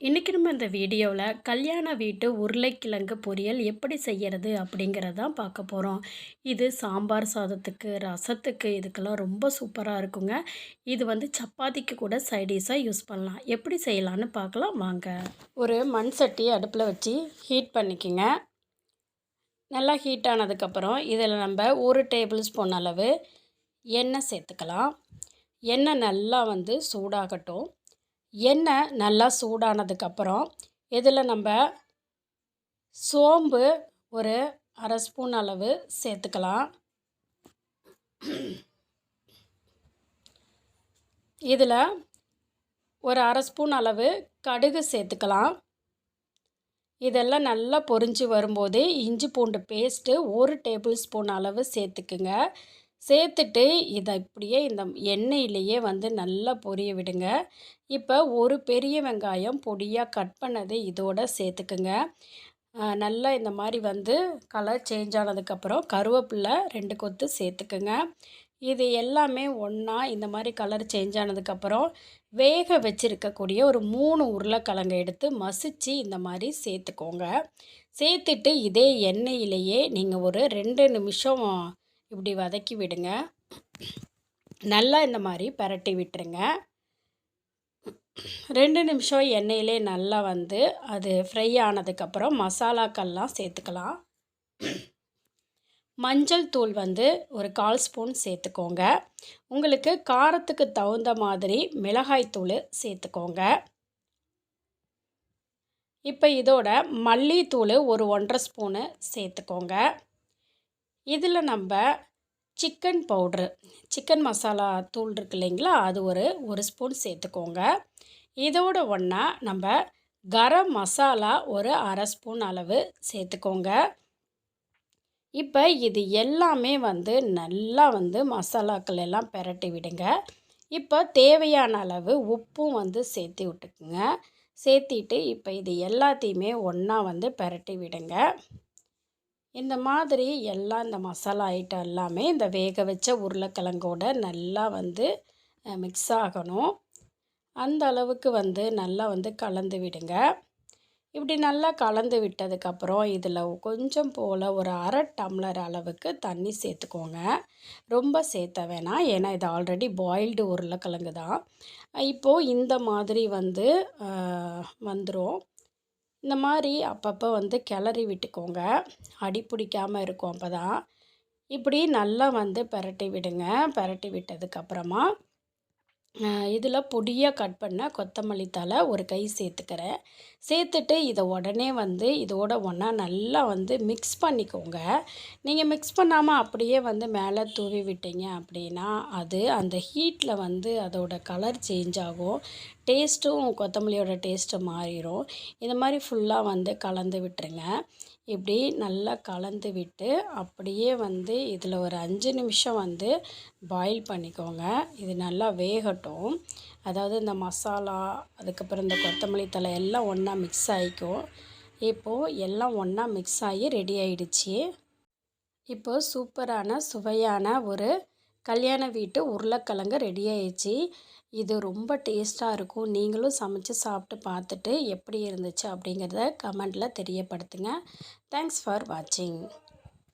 இன்றைக்கி நம்ம இந்த வீடியோவில் கல்யாண வீட்டு உருளைக்கிழங்கு பொரியல் எப்படி செய்கிறது அப்படிங்கிறதான் பார்க்க போகிறோம் இது சாம்பார் சாதத்துக்கு ரசத்துக்கு இதுக்கெல்லாம் ரொம்ப சூப்பராக இருக்குங்க. இது வந்து சப்பாத்திக்கு கூட சைடிஷாக யூஸ் பண்ணலாம். எப்படி செய்யலான்னு பார்க்கலாம். வாங்க. ஒரு மண் சட்டி அடுப்பில் வச்சு ஹீட் பண்ணிக்கோங்க. நல்லா ஹீட் ஆனதுக்கப்புறம் இதில் நம்ம ஒரு டேபிள் ஸ்பூன் அளவு எண்ணெய் சேர்த்துக்கலாம். எண்ணெய் நல்லா வந்து சூடாகட்டும். எண்ணெய் நல்லா சூடானதுக்கப்புறம் இதில் நம்ம சோம்பு ஒரு அரை ஸ்பூன் அளவு சேர்த்துக்கலாம். இதில் ஒரு அரை ஸ்பூன் அளவு கடுகு சேர்த்துக்கலாம். இதெல்லாம் நல்லா பொரிஞ்சு வரும்போது இஞ்சி பூண்டு பேஸ்ட்டு ஒரு டேபிள் ஸ்பூன் அளவு சேர்த்துக்குங்க. சேர்த்துட்டு இதை இப்படியே இந்த எண்ணெயிலேயே வந்து நல்லா பொரிய விடுங்க. இப்போ ஒரு பெரிய வெங்காயம் பொடியாக கட் பண்ணதை இதோட சேர்த்துக்குங்க. நல்லா இந்த மாதிரி வந்து கலர் சேஞ்ச் ஆனதுக்கப்புறம் கருவேப்பில்லை ரெண்டு கொத்து சேர்த்துக்குங்க. இது எல்லாமே ஒன்றா இந்த மாதிரி கலர் சேஞ்ச் ஆனதுக்கப்புறம் வேக வச்சுருக்கக்கூடிய ஒரு மூணு உருளைக்கிழங்கு எடுத்து மசித்து இந்த மாதிரி சேர்த்துக்கோங்க. சேர்த்துட்டு இதே எண்ணெயிலேயே நீங்கள் ஒரு ரெண்டு நிமிஷம் இப்படி வதக்கி விடுங்க. நல்லா இந்த மாதிரி பரட்டி விட்டுருங்க. ரெண்டு நிமிஷம் எண்ணெயிலே நல்லா வந்து அது ஃப்ரை ஆனதுக்கப்புறம் மசாலாக்கள்லாம் சேர்த்துக்கலாம். மஞ்சள் தூள் வந்து ஒரு கால் ஸ்பூன் சேர்த்துக்கோங்க. உங்களுக்கு காரத்துக்கு தகுந்த மாதிரி மிளகாய் தூள் சேர்த்துக்கோங்க. இப்போ இதோட மல்லித்தூள் ஒரு ஒன்றரை ஸ்பூனு சேர்த்துக்கோங்க. இதில் நம்ம சிக்கன் பவுட்ரு சிக்கன் மசாலா தூள் இருக்கு இல்லைங்களா? அது ஒரு ஒரு ஸ்பூன் சேர்த்துக்கோங்க. இதோட ஒன்றா நம்ம கரம் மசாலா ஒரு அரை ஸ்பூன் அளவு சேர்த்துக்கோங்க. இப்போ இது எல்லாமே வந்து நல்லா வந்து மசாலாக்கள் எல்லாம் பெரட்டி விடுங்க. இப்போ தேவையான அளவு உப்பும் வந்து சேர்த்து விட்டுக்குங்க. சேர்த்திட்டு இப்போ இது எல்லாத்தையுமே ஒன்றா வந்து பெரட்டி விடுங்க. இந்த மாதிரி எல்லாம் இந்த மசாலா ஐட்டம் எல்லாமே இந்த வேக வச்ச உருளைக்கிழங்கோட நல்லா வந்து மிக்ஸ் ஆகணும். அந்த அளவுக்கு வந்து நல்லா வந்து கலந்து விடுங்க. இப்படி நல்லா கலந்து விட்டதுக்கப்புறம் இதில் கொஞ்சம் போல் ஒரு அரை டம்ளர் அளவுக்கு தண்ணி சேர்த்துக்கோங்க. ரொம்ப சேர்த்த வேணாம் ஏன்னா இது ஆல்ரெடி பாயில்டு உருளைக்கிழங்கு தான். இப்போது இந்த மாதிரி வந்து வந்துடும் இந்த மாதிரி அப்பப்போ வந்து கிளறி விட்டுக்கோங்க. அடி பிடிக்காமல் இருக்கும் அப்போ தான் இப்படி நல்லா வந்து பெரட்டி விடுங்க. பெரட்டி விட்டதுக்கப்புறமா இதில் பொடியாக கட் பண்ண கொத்தமல்லி தலை ஒரு கை சேர்த்துக்கிறேன். சேர்த்துட்டு இதை உடனே வந்து இதோட ஒன்றா நல்லா வந்து மிக்ஸ் பண்ணிக்கோங்க. நீங்கள் மிக்ஸ் பண்ணாமல் அப்படியே வந்து மேலே தூவி விட்டீங்க அப்படின்னா அது அந்த ஹீட்டில் வந்து அதோட கலர் சேஞ்ச் ஆகும். டேஸ்ட்டும் கொத்தமல்லியோட டேஸ்ட்டு மாறிடும் இந்த மாதிரி ஃபுல்லாக வந்து கலந்து விட்டுருங்க. இப்படி நல்லா கலந்து விட்டு அப்படியே வந்து இதில் ஒரு அஞ்சு நிமிஷம் வந்து பாயில் பண்ணிக்கோங்க. இது நல்லா வேகட்டும். அதாவது இந்த மசாலா அதுக்கப்புறம் இந்த கொத்தமல்லி தலை எல்லாம் ஒன்றா மிக்ஸ் ஆகிக்கும் இப்போது எல்லாம் ஒன்றா மிக்ஸ் ஆகி ரெடி ஆகிடுச்சி இப்போது சூப்பரான சுவையான ஒரு கல்யாண வீட்டு உருளைக்கிழங்கு ரெடி ஆயிடுச்சு. இது ரொம்ப டேஸ்ட்டாக இருக்கும். நீங்களும் சமைச்சு சாப்பிட்டு பார்த்துட்டு எப்படி இருந்துச்சு அப்படிங்கிறத கமெண்டில் தெரியப்படுத்துங்க. தேங்க்ஸ் ஃபார் வாட்சிங்